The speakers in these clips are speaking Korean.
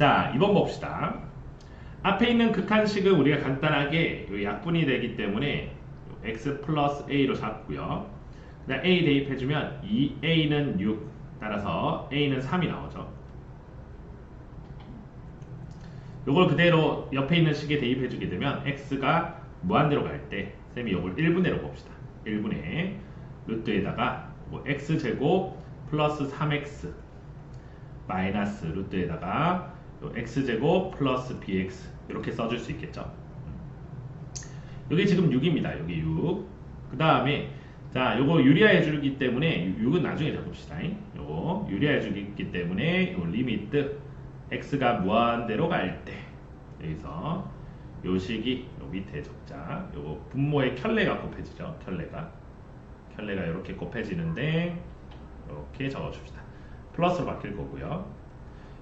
자, 2번 봅시다. 앞에 있는 극한식은 우리가 간단하게 요 약분이 되기 때문에 요 x 플러스 a로 잡고요. a 대입해주면 2a는 6 따라서 a는 3이 나오죠. 요걸 그대로 옆에 있는 식에 대입해주게 되면 x가 무한대로 갈 때 쌤이 요걸 1분의로 봅시다. 1분의 루트에다가 뭐 x제곱 플러스 3x 마이너스 루트에다가 요 x제곱 플러스 bx 이렇게 써줄 수 있겠죠. 여기 지금 6입니다. 여기 6. 그 다음에 자 요거 유리화해 주기 때문에 6은 나중에 적읍시다. 요거 유리화해 주기 때문에 요 리미트 x가 무한대로 갈 때 여기서 요 식이 요 밑에 적자 요거 분모의 켤레가 곱해지죠. 켤레가 켤레가 이렇게 곱해지는데 이렇게 적어줍시다. 플러스로 바뀔 거고요.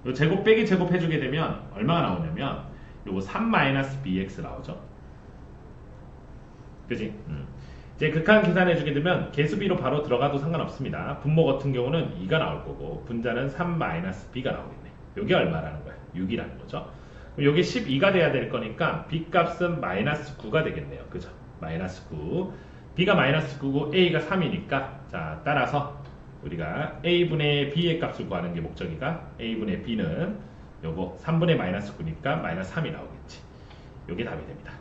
요 제곱 빼기 제곱 해주게 되면 얼마가 나오냐면 요거 3 마이너스 bx 나오죠. 그지? 음. 이제 극한 계산해주게 되면 개수비로 바로 들어가도 상관없습니다. 분모 같은 경우는 2가 나올 거고 분자는 3 마이너스 b가 나오겠네. 요게 얼마라는 거야? 6이라는 거죠. 요게 12가 돼야 될 거니까 b 값은 마이너스 9가 되겠네요. 그죠? 마이너스 9. b가 마이너스 9고 a가 3이니까 자 따라서 우리가 a분의 b의 값을 구하는 게 목적이가 a분의 b는 요거 3분의 마이너스 9니까 마이너스 3이 나오겠지. 요게 답이 됩니다.